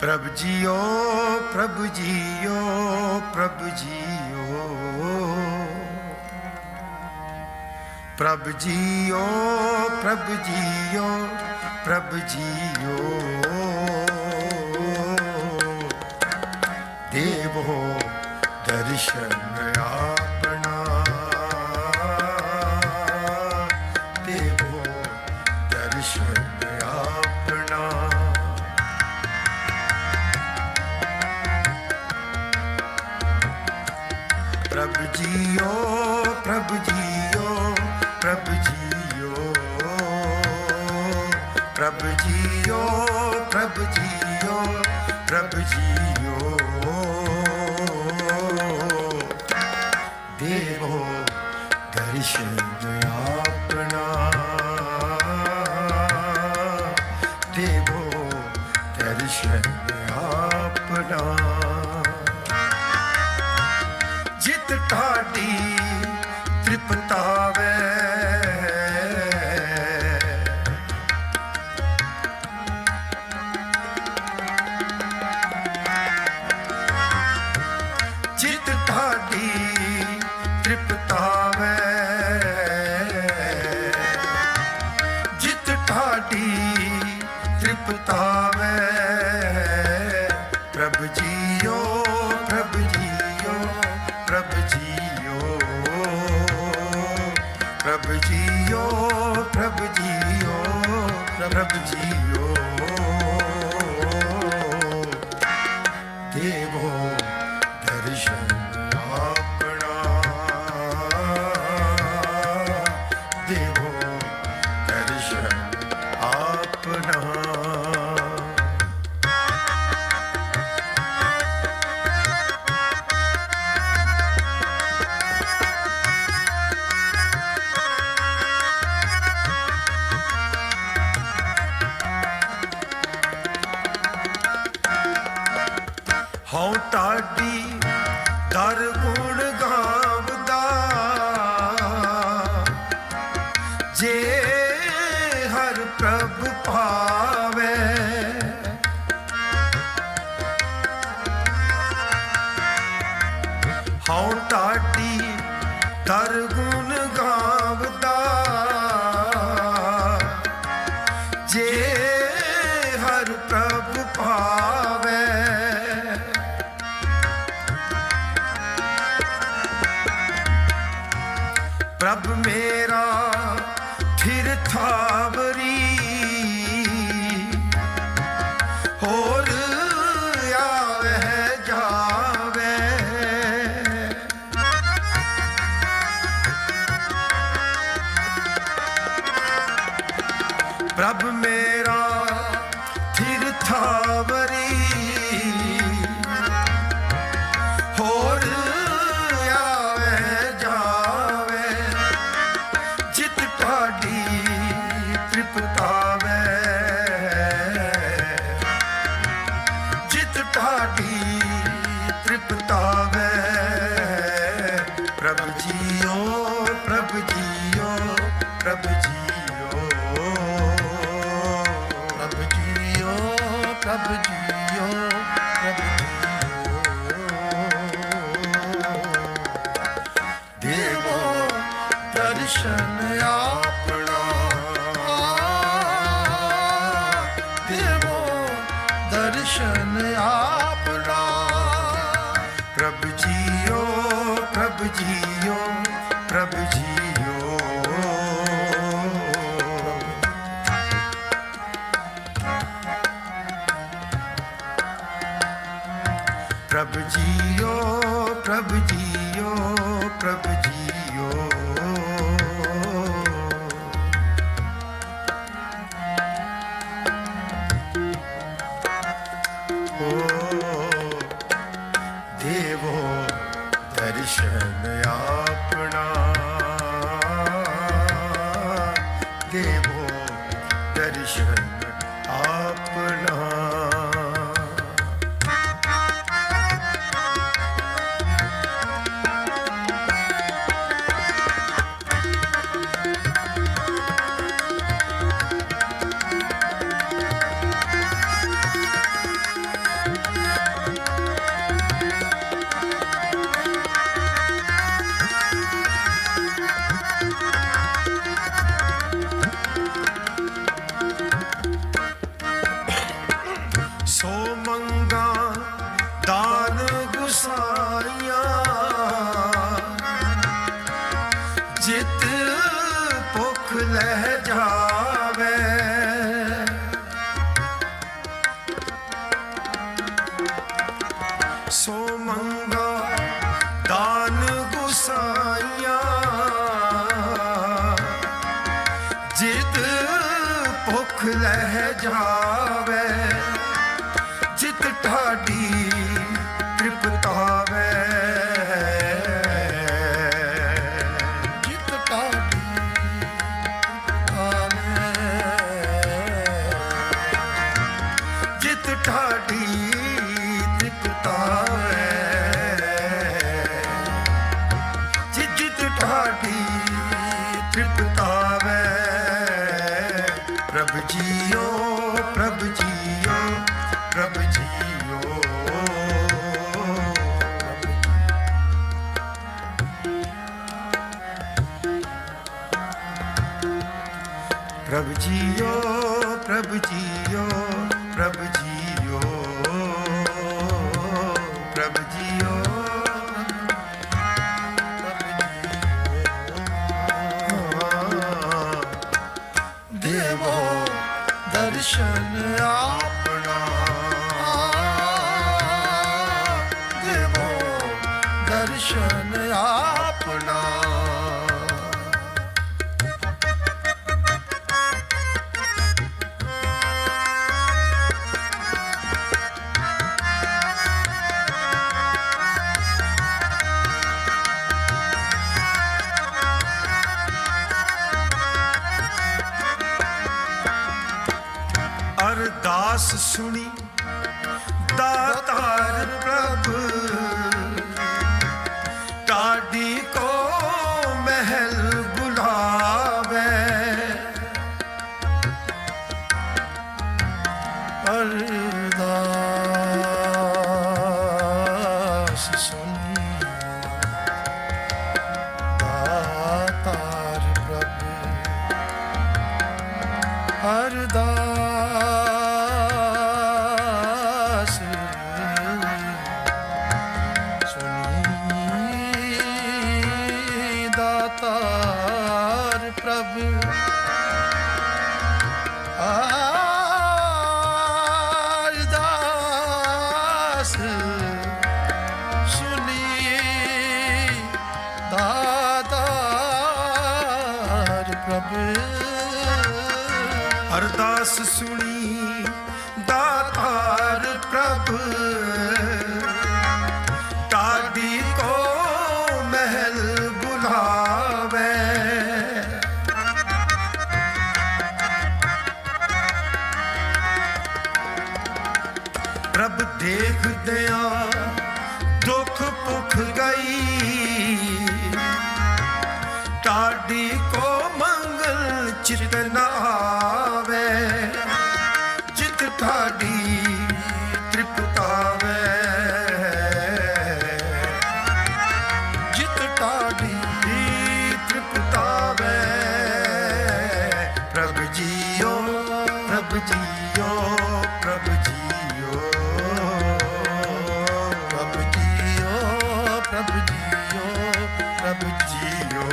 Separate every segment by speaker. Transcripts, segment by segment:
Speaker 1: ਪ੍ਰਭ ਜੀਓ ਪ੍ਰਭ ਜੀਓ ਪ੍ਰਭ ਜੀਓ। ਪ੍ਰਭ ਜੀਓ ਪ੍ਰਭ ਜੀਓ ਪ੍ਰਭ ਜੀਓ। ਦੇਵੋ ਦਰਸ਼ਨ ਆਪਣਾ ਪ੍ਰਭ ਜੀਓ ਪ੍ਰਭ ਜੀਓ ਪ੍ਰਭ ਜੀਓ। ਦੇਵੋ ਦਰਸ਼ਨ ਆਪਣਾ। ਦੇਵੋ ਦਰਸ਼ਨ ਆਪਣਾ। ਜਿਤ ਢਾਡੀ ਤ੍ਰਿਪਤਾ प्रभ जियो प्रभ जियो प्रभ जियो। प्रभ जियो प्रभ जियो प्रभु जियो। देवो दर्शन। ਹਉ ਟਾਡੀ ਦਰ ਗੁਣ ਗਾਵਦਾ। ਜੇ ਹਰ ਪ੍ਰਭ ਭਾਵੇ। ਹਉ ਟਾਡੀ ਦਰ ਗੁਣ ਗਾਵਦਾ। ਪ੍ਰਭ ਜੀਓ ਪ੍ਰਭ ਦੇਵੋ ਦਰਸ਼ਨ ਆਪਣਾ ਦੇਵੋ ਦਰਸ਼ਨ ਆਪਣਾ ਪ੍ਰਭ ਜੀਓ ਪ੍ਰਭ ਜੀਓ ਜੀਓ ਪ੍ਰਭ ਜੀਓ ਪ੍ਰਭ ਲਹਿ ਜਾਵੇ, ਜਿਤ ਢਾਡੀ ਤ੍ਰਿਪਤਾਵੇ ਜਿਤ ਢਾਡੀ ਜਿਤ ਢਾਡੀ ਤ੍ਰਿਪਤਾਵੇ ਜਿਤ ਜਿਤ ਢਾਡੀ ਤ੍ਰਿਪਤਾਵੇ ਪ੍ਰਭ ਜੀਓ ਪ੍ਰਭ ਜੀਓ ਪ੍ਰਭ ਜੀਓ ਪ੍ਰਭ ਜੀਓ ਪ੍ਰਭ ਜੀਓ। ਦੇਵੋ ਦਰਸ਼ਨ ਆਪਣਾ। ਦੇਵੋ ਦਰਸ਼ਨ ਆ ਅਰਦਾਸ ਸੁਣੀ ਅਰਦਾਸ ਸੁਣੀ, ਦਾਤਾਰ ਪ੍ਰਭ। ਟਾਡੀ ਕੋ ਮਹਿਲ ਬੁਲਾਵੇ। ਪ੍ਰਭ ਦੇਖਦਿਆਂ ਦੁੱਖ ਭੁੱਖ ਗਈ। ਟਾਡੀ ਕੋ ਮੰਗਲ ਚਿਤ ਜੀਓ, ਪ੍ਰਭ ਜੀਓ ਪ੍ਰਭ ਜੀਓ। ਪ੍ਰਭ ਜੀਓ ਪ੍ਰਭ ਜੀਓ ਪ੍ਰਭ ਜੀਓ।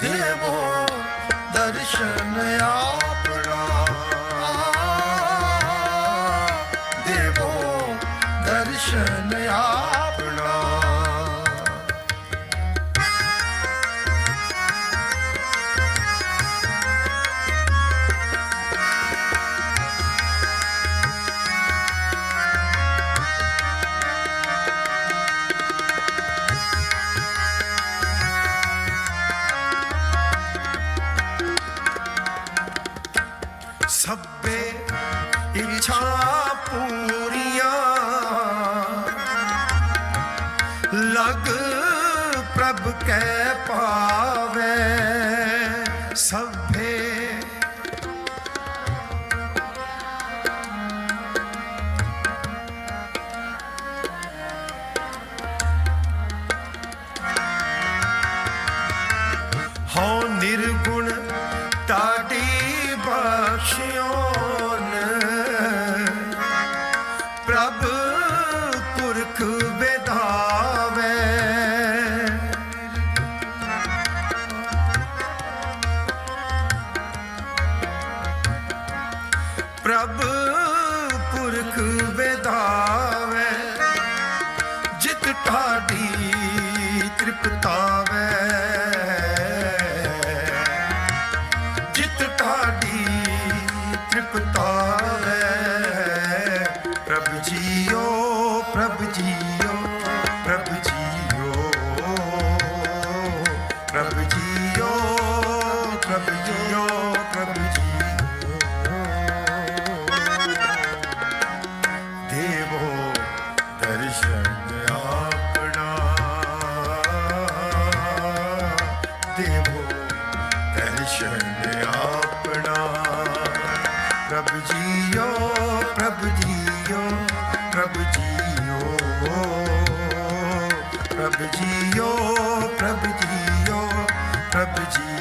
Speaker 1: ਦੇਵੋ, ਦਰਸ਼ਨ ਆਪਣਾ। ਦੇਵੋ, ਦਰਸ਼ਨ ਆਪਣਾ। ਸਭੇ ਇੱਛਾ ਪੂਰੀਆਂ। ਲਗ ਪ੍ਰਭ ਕੈ ਪਾਵੇ। ਪ੍ਰਭ ਪੁਰਖ ਵਿਦਾਵੇ ਜਿਤ ਢਾਡੀ ਤ੍ਰਿਪਤਾਵੇ। ਜਿਤ ਢਾਡੀ ਤ੍ਰਿਪਤਾਵੇ ਪ੍ਰਭ ਜੀਓ ਪ੍ਰਭ ਜੀ ਦਰਸ਼ਨ ਆਪਣਾ। ਪ੍ਰਭ ਜੀਓ ਪ੍ਰਭ ਜੀਓ ਪ੍ਰਭ ਜੀਓ। ਪ੍ਰਭ ਜੀਓ ਪ੍ਰਭ ਜੀਓ ਪ੍ਰਭ ਜੀਓ।